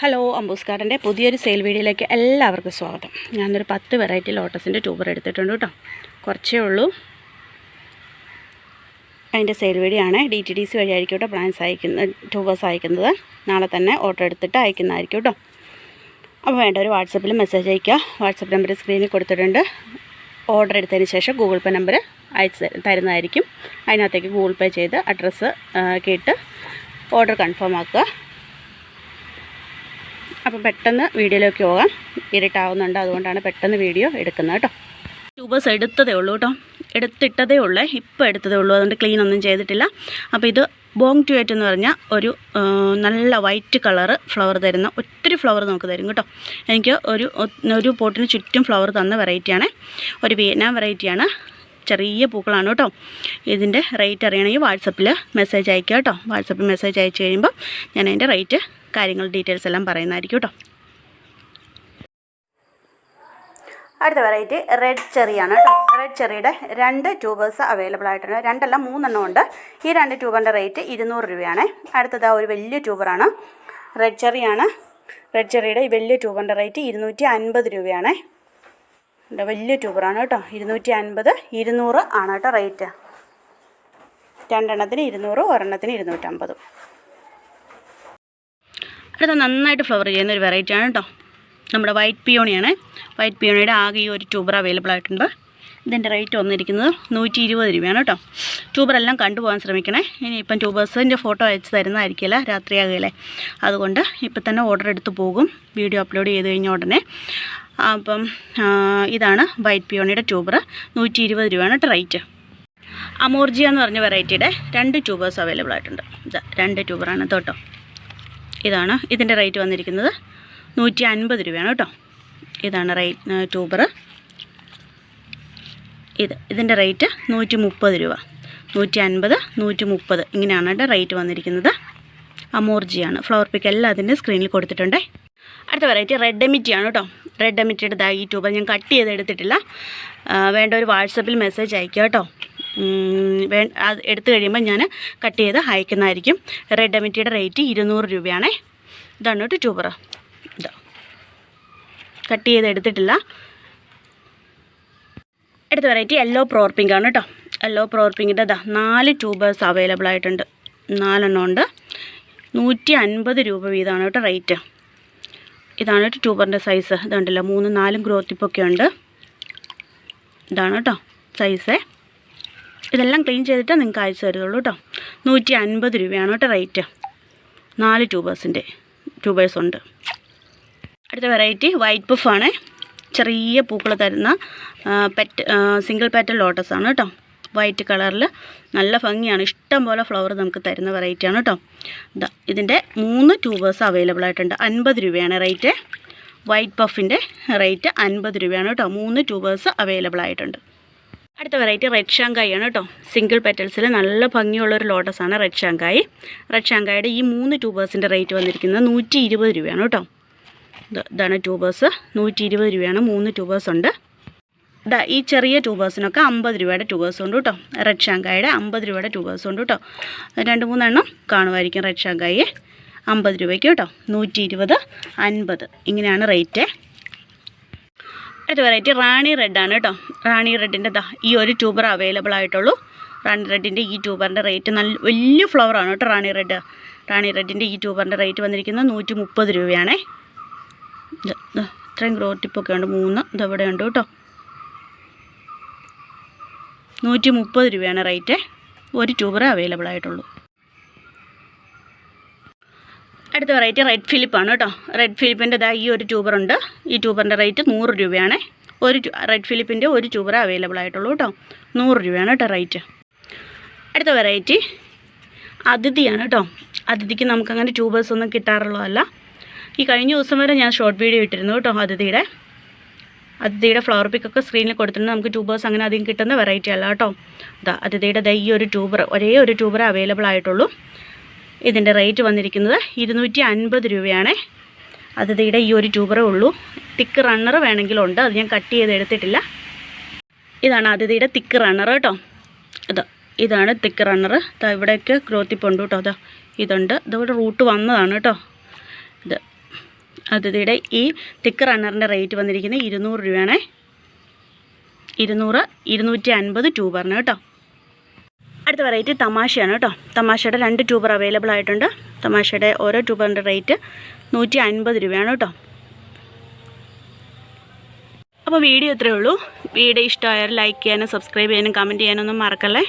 Hello അമ്പൂസ് പുതിയൊരു sale വീഡിയോയിലേക്ക് എല്ലാവർക്കും സ്വാഗതം. ഞാനൊരു പത്ത് വെറൈറ്റി ലോട്ടസിന്റെ ട്യൂബർ എടുത്തിട്ടുണ്ട് കേട്ടോ. കുറച്ചേ ഉള്ളൂ. അതിന്റെ സെയിൽ വീഡിയോ ആണ്. ഡി ടി ഡി സി വഴിയായിരിക്കും കേട്ടോ പ്ലാൻസ് അയക്കുന്ന ട്യൂബേഴ്സ് അയക്കുന്നത്. നാളെ തന്നെ ഓർഡർ എടുത്തിട്ട് അയക്കുന്നതായിരിക്കും കേട്ടോ. അപ്പോൾ വേണ്ട ഒരു വാട്സപ്പിൽ മെസ്സേജ് അയക്കുക വാട്സപ്പ് നമ്പർ സ്ക്രീനിൽ കൊടുത്തിട്ടുണ്ട്. ഓർഡർ എടുത്തതിന് ശേഷം ഗൂഗിൾ പേ നമ്പർ അയച്ച് തരുന്നതായിരിക്കും. അതിനകത്തേക്ക് ഗൂഗിൾ പേ ചെയ്ത് അഡ്രസ്സ് കേട്ട് ഓർഡർ കൺഫേം ആക്കുക. അപ്പം പെട്ടെന്ന് വീഡിയോയിലേക്ക് പോകാം. ഇരുട്ടാവുന്നുണ്ട്. അതുകൊണ്ടാണ് പെട്ടെന്ന് വീഡിയോ എടുക്കുന്നത് കേട്ടോ. ട്യൂബേഴ്സ് എടുത്തതേ ഉള്ളൂ കേട്ടോ. എടുത്തിട്ടതേ ഉള്ളേ. ഇപ്പോൾ എടുത്തതേ ഉള്ളൂ. അതുകൊണ്ട് ക്ലീൻ ഒന്നും ചെയ്തിട്ടില്ല. അപ്പോൾ ഇത് ബോങ് ട്യൂറ്റ് എന്ന് പറഞ്ഞാൽ ഒരു നല്ല വൈറ്റ് കളറ് ഫ്ലവർ തരുന്ന ഒത്തിരി ഫ്ലവർ നമുക്ക് തരും കേട്ടോ. എനിക്ക് ഒരു ഒരു പോട്ടിന് ചുറ്റും ഫ്ലവർ തന്ന വെറൈറ്റിയാണ്. ഒരു വിയറ്റ്നാം വെറൈറ്റിയാണ്. ചെറിയ പൂക്കളാണ് കേട്ടോ. ഇതിന്റെ റേറ്റ് അറിയണമെങ്കിൽ വാട്സപ്പിൽ മെസ്സേജ് അയക്കുക കേട്ടോ. വാട്സപ്പിൽ മെസ്സേജ് അയച്ചു കഴിയുമ്പോൾ ഞാൻ അതിന്റെ റേറ്റ് കാര്യങ്ങൾ ഡീറ്റെയിൽസ് എല്ലാം പറയുന്നതായിരിക്കും കേട്ടോ. അടുത്ത വെറൈറ്റി റെഡ് ചെറിയാണ് കേട്ടോ. റെഡ് ചെറിയുടെ രണ്ട് ട്യൂബേഴ്സ് അവൈലബിൾ ആയിട്ടുണ്ട്. രണ്ടല്ല മൂന്നെണ്ണം ഉണ്ട്. ഈ രണ്ട് ട്യൂബറിന്റെ റേറ്റ് ഇരുന്നൂറ് രൂപയാണ്. അടുത്തത് ഒരു വലിയ ട്യൂബറാണ് റെഡ് ചെറിയാണ് റെഡ് ചെറിയുടെ ഈ വലിയ ട്യൂബറിന്റെ റേറ്റ് ഇരുന്നൂറ്റി അൻപത് രൂപയാണ്. വലിയ ട്യൂബറാണ് കേട്ടോ. ഇരുന്നൂറ്റി അൻപത് ഇരുന്നൂറ് ആണ് കേട്ടോ റേറ്റ്. രണ്ടെണ്ണത്തിന് ഇരുന്നൂറ് ഒരെണ്ണത്തിന് ഇരുന്നൂറ്റമ്പതും അടുത്ത നന്നായിട്ട് ഫ്ലവർ ചെയ്യുന്ന ഒരു വെറൈറ്റി ആണ് കേട്ടോ. നമ്മുടെ വൈറ്റ് പിയോണിയാണ്. വൈറ്റ് പിയോണിയുടെ ആകെ ഈ ഒരു ട്യൂബർ അവൈലബിൾ ആയിട്ടുണ്ട്. ഇതിന്റെ റേറ്റ് വന്നിരിക്കുന്നത് നൂറ്റി ഇരുപത് രൂപയാണ് കേട്ടോ. ട്യൂബറെല്ലാം കണ്ടുപോകാൻ ശ്രമിക്കണേ. ഇനി ഇപ്പം ട്യൂബേഴ്സിന്റെ ഫോട്ടോ അയച്ച് തരുന്നതായിരിക്കില്ല രാത്രിയാകില്ലേ അതുകൊണ്ട് ഇപ്പം തന്നെ ഓർഡർ എടുത്ത് പോകും. വീഡിയോ അപ്ലോഡ് ചെയ്ത് കഴിഞ്ഞ ഉടനെ. അപ്പം ഇതാണ് വൈറ്റ് പിയോണിയുടെ ട്യൂബർ. നൂറ്റി ഇരുപത് രൂപയാണ് റേറ്റ്. അമോർജിയ എന്ന് പറഞ്ഞ വെറൈറ്റിയുടെ രണ്ട് ട്യൂബേഴ്സ് അവൈലബിൾ ആയിട്ടുണ്ട്. രണ്ട് ട്യൂബറാണ് കേട്ടോ. ഇതാണ് ഇതിന്റെ റേറ്റ് വന്നിരിക്കുന്നത് നൂറ്റി അൻപത് രൂപയാണ് കേട്ടോ. ഇതാണ് റേറ്റ് ട്യൂബർ. ഇത് ഇതിന്റെ റേറ്റ് നൂറ്റി മുപ്പത് രൂപ. നൂറ്റി അൻപത് നൂറ്റി മുപ്പത് ഇങ്ങനെയാണ് റേറ്റ് വന്നിരിക്കുന്നത്. അമോർജിയാണ്. ഫ്ലവർ പിക്ക് എല്ലാം അതിന്റെ സ്ക്രീനിൽ കൊടുത്തിട്ടുണ്ട്. അടുത്ത വെറൈറ്റി റെഡ് എമിറ്റിയാണ് കേട്ടോ റെഡ് എമിറ്റിയുടെ ദാ ഈ ട്യൂബർ ഞാൻ കട്ട് ചെയ്ത് എടുത്തിട്ടില്ല. ആ, വേണ്ട ഒരു വാട്സപ്പിൽ മെസ്സേജ് അയക്കുക കേട്ടോ വേ അത് എടുത്തു കഴിയുമ്പോൾ ഞാൻ കട്ട് ചെയ്ത് അയക്കുന്നതായിരിക്കും. റെഡ് എമിറ്റിയുടെ റേറ്റ് ഇരുന്നൂറ് രൂപയാണേ. ഇതാണ് കേട്ടോ ട്യൂബർ ഇതാ. കട്ട് ചെയ്ത് എടുത്തിട്ടില്ല. അടുത്ത വെറൈറ്റി യെല്ലോ പ്രോർപ്പിങ്കാണ് കേട്ടോ യെല്ലോ പ്രോർപ്പിങ്ങിന്റെ ഇതാ നാല് ട്യൂബേഴ്സ് അവൈലബിൾ ആയിട്ടുണ്ട്. നാലെണ്ണം ഉണ്ട്. നൂറ്റി അൻപത് രൂപ വീതമാണ് കേട്ടോ റേറ്റ് ഇതാണ് ട്യൂബറിന്റെ സൈസ് ഇതുണ്ടല്ലോ മൂന്നും നാലും ഗ്രോത്ത് ടിപ്പൊക്കെ ഉണ്ട്. ഇതാണ് കേട്ടോ സൈസ് ഇതെല്ലാം ക്ലീൻ ചെയ്തിട്ട് നിങ്ങൾക്ക് അയച്ചു തരുള്ളൂ കേട്ടോ. നൂറ്റി അൻപത് രൂപയാണ് കേട്ടോ റേറ്റ് നാല് ട്യൂബേഴ്സിന്റെ ട്യൂബേഴ്സ് ഉണ്ട്. അടുത്ത വെറൈറ്റി വൈറ്റ് പുഫാണ് ചെറിയ പൂക്കൾ തരുന്ന പെറ്റ് സിംഗിൾ പാറ്റൽ ലോട്ടസ് ആണ് കേട്ടോ. വൈറ്റ് കളറിൽ നല്ല ഭംഗിയാണ്. ഇഷ്ടം പോലെ ഫ്ലവർ നമുക്ക് തരുന്ന വെറൈറ്റിയാണ് കേട്ടോ ഇതാ ഇതിന്റെ മൂന്ന് ട്യൂബേഴ്സ് അവൈലബിൾ ആയിട്ടുണ്ട്. അൻപത് രൂപയാണ് റേറ്റ് വൈറ്റ് പഫിന്റെ റേറ്റ് അൻപത് രൂപയാണ് കേട്ടോ മൂന്ന് ട്യൂബേഴ്സ് അവൈലബിൾ ആയിട്ടുണ്ട്. അടുത്ത വെറൈറ്റി റെഡ് ഷാങ്കായി ആണ് കേട്ടോ സിംഗിൾ പെറ്റൽസിൽ നല്ല ഭംഗിയുള്ളൊരു ലോട്ടസാണ് റെഡ് ഷാങ്കായി റെഡ് ഷാങ്കായുടെ ഈ മൂന്ന് ട്യൂബേഴ്സിന്റെ റേറ്റ് വന്നിരിക്കുന്നത് നൂറ്റി ഇരുപത് രൂപയാണ് കേട്ടോ ഇത് ഇതാണ് ട്യൂബേഴ്സ് നൂറ്റി ഇരുപത് രൂപയാണ് മൂന്ന് ട്യൂബേഴ്സ് ഉണ്ട്. ഇതാ ഈ ചെറിയ ട്യൂബേഴ്സിനൊക്കെ അമ്പത് രൂപയുടെ ട്യൂബേഴ്സ് ഉണ്ട് കേട്ടോ റെഡ് ഷാങ്കായുടെ അമ്പത് രൂപയുടെ ട്യൂബേഴ്സ് ഉണ്ട് കേട്ടോ രണ്ട് മൂന്നെണ്ണം കാണുമായിരിക്കും റെഡ് ഷാങ്കായി അമ്പത് രൂപയ്ക്ക് കേട്ടോ നൂറ്റി ഇരുപത് അൻപത്. ഇങ്ങനെയാണ് റേറ്റ് അടുത്ത വെറൈറ്റി റാണി റെഡാണ് കേട്ടോ റാണി റെഡിന്റെ ദാ ഈ ഒരു ട്യൂബർ അവൈലബിൾ ആയിട്ടുള്ളൂ. റാണി റെഡിന്റെ ഈ ട്യൂബറിന്റെ റേറ്റ് നല്ല വലിയ ഫ്ലവറാണ് കേട്ടോ റാണി റെഡ് റാണി റെഡിന്റെ ഈ ട്യൂബറിന്റെ റേറ്റ് വന്നിരിക്കുന്നത് നൂറ്റി മുപ്പത് രൂപയാണേ. ഇത് ദാ ഇത്രയും ഗ്രോ ടിപ്പൊക്കെ ഉണ്ട്. മൂന്ന് ഇതവിടെ ഉണ്ട് കേട്ടോ നൂറ്റി മുപ്പത് രൂപയാണ് റേറ്റ്. ഒരു ട്യൂബറേ അവൈലബിൾ ആയിട്ടുള്ളൂ. അടുത്ത വെറൈറ്റി റെഡ് ഫിലിപ്പാണ് കേട്ടോ. റെഡ് ഫിലിപ്പിന്റെ ഇതാ ഈ ഒരു ട്യൂബറുണ്ട് ഈ ട്യൂബറിന്റെ റേറ്റ് നൂറ് രൂപയാണ്. ഒരു റെഡ് ഫിലിപ്പിന്റെ ഒരു ട്യൂബറേ അവൈലബിൾ ആയിട്ടുള്ളൂ കേട്ടോ. നൂറ് രൂപയാണ് കേട്ടോ റേറ്റ് അടുത്ത വെറൈറ്റി അതിഥിയാണ് കേട്ടോ. അതിഥിക്ക് നമുക്കങ്ങനെ ട്യൂബേഴ്സ് ഒന്നും കിട്ടാറുള്ളതല്ല. ഈ കഴിഞ്ഞ ദിവസം വരെ ഞാൻ ഷോർട്ട് വീഡിയോ ഇട്ടിരുന്നു കേട്ടോ അതിഥിയുടെ. അതിഥിയുടെ ഫ്ലവർ പിക്കൊക്കെ സ്ക്രീനിൽ കൊടുത്തിട്ടുണ്ട്. നമുക്ക് ട്യൂബേഴ്സ് അങ്ങനെ അധികം കിട്ടുന്ന വെറൈറ്റി അല്ല കേട്ടോ. അതാ അതിഥിയുടെ ദാ ഒരു ട്യൂബർ ഒരേ ഒരു ട്യൂബർ അവൈലബിൾ ആയിട്ടുള്ളൂ. ഇതിന്റെ റേറ്റ് വന്നിരിക്കുന്നത് ഇരുന്നൂറ്റി അൻപത് രൂപയാണ്. അതിഥിയുടെ ഈ ഒരു ട്യൂബറേ ഉള്ളൂ. തിക്ക് റണ്ണർ വേണമെങ്കിലുണ്ട് അത് ഞാൻ കട്ട് ചെയ്ത് എടുത്തിട്ടില്ല. ഇതാണ് അതിഥിയുടെ തിക്ക് റണ്ണർ കേട്ടോ. ഇത് ഇതാണ് തിക്ക് റണ്ണർ ഇതാ ഇവിടെയൊക്കെ ഗ്രോത്തിപ്പുണ്ട് കേട്ടോ. അതാ ഇതുണ്ട്. ഇതിവിടെ റൂട്ട് വന്നതാണ് കേട്ടോ. ഇത് അതിഥിയുടെ ഈ തിക്ക് റണ്ണറിന്റെ റേറ്റ് വന്നിരിക്കുന്നത് ഇരുന്നൂറ് രൂപയാണേ. ഇരുന്നൂറ് ഇരുന്നൂറ്റി അൻപത് ട്യൂബറിന് കേട്ടോ. അടുത്ത വെറൈറ്റി തമാശയാണ് കേട്ടോ. തമാശയുടെ രണ്ട് ട്യൂബർ അവൈലബിൾ ആയിട്ടുണ്ട്. തമാശയുടെ ഓരോ ട്യൂബറിന്റെ റേറ്റ് നൂറ്റി അൻപത് രൂപയാണ് കേട്ടോ. അപ്പോൾ വീഡിയോ ഇത്രയേ ഉള്ളൂ. വീഡിയോ ഇഷ്ടമായാൽ ലൈക്ക് ചെയ്യാനും സബ്സ്ക്രൈബ് ചെയ്യാനും കമന്റ് ചെയ്യാനൊന്നും മറക്കല്ലേ?